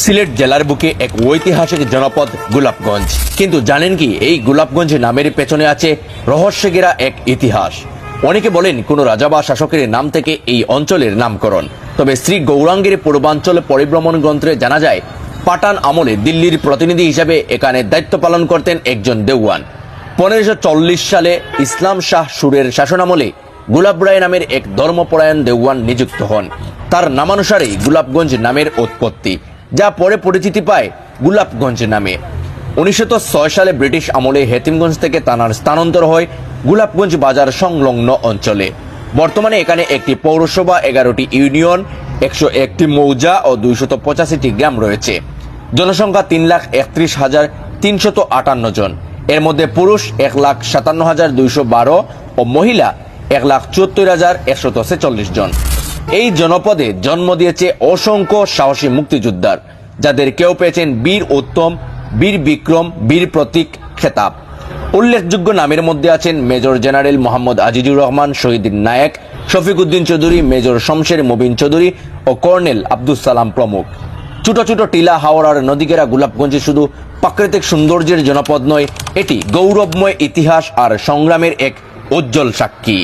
সিলেট জেলার বুকে এক ঐতিহাসিক জনপদ গোলাপগঞ্জ। কিন্তু জানেন কি, এই গোলাপগঞ্জ নামের পেছনে আছে রহস্যগেরা এক ইতিহাস। অনেকে বলেন কোন রাজা বা শাসকের নাম থেকে এই অঞ্চলের নামকরণ। তবে শ্রী গৌরাঙ্গের পূর্বাঞ্চল পরিভ্রমণ গ্রন্থে জানা যায়, পাটান আমলে দিল্লির প্রতিনিধি হিসাবে এখানে দায়িত্ব পালন করতেন একজন দেওয়ান পনেরোশো সালে ইসলাম শাহ সুরের শাসনামলে গুলাব রায় নামের এক ধর্মপরায়ণ দেওয়ান নিযুক্ত হন। তার নামানুসারেই গুলাবগঞ্জ নামের উৎপত্তি। যা পরে পরিচিতি পায় গুলাবগঞ্জ নামে। উনিশশো ছয় সালে ব্রিটিশ আমলে হেতিমগঞ্জ থেকে তানার স্থানান্তর হয় গুলাবগঞ্জ বাজার সংলগ্ন অঞ্চলে। বর্তমানে এখানে একটি পৌরসভা, এগারোটি ইউনিয়ন, একশো একটি মৌজা ও দুইশত পঁচাশিটি গ্রাম রয়েছে। জনসংখ্যা তিন লাখ একত্রিশ হাজার তিনশত আটান্ন জন। এর মধ্যে পুরুষ এক লাখ সাতান্ন হাজার দুইশো বারো ও মহিলা এক লাখ চুয়াত্তর হাজার একশত ছেচল্লিশ জন। এই জনপদে জন্ম দিয়েছে অসংখ্য সাহসী মুক্তিযোদ্ধার, যাদের কেউ পেয়েছেন বীর উত্তম, বীর বিক্রম, বীর প্রতীক, খেতাব। উল্লেখযোগ্য নামের মধ্যে আছেন মেজর জেনারেল মোহাম্মদ আজিজুর রহমান, শহীদ নায়েক, শফিকুদ্দিন চৌধুরী, মেজর শমশের মুবিন চৌধুরী ও কর্নেল আব্দুল সালাম প্রমুখ। ছোট ছোট টিলা হাওড়ার নদীকেরা গোলাপগঞ্জে শুধু প্রাকৃতিক সৌন্দর্যের জনপদ নয়, এটি গৌরবময় ইতিহাস আর সংগ্রামের এক উজ্জ্বল সাক্ষী।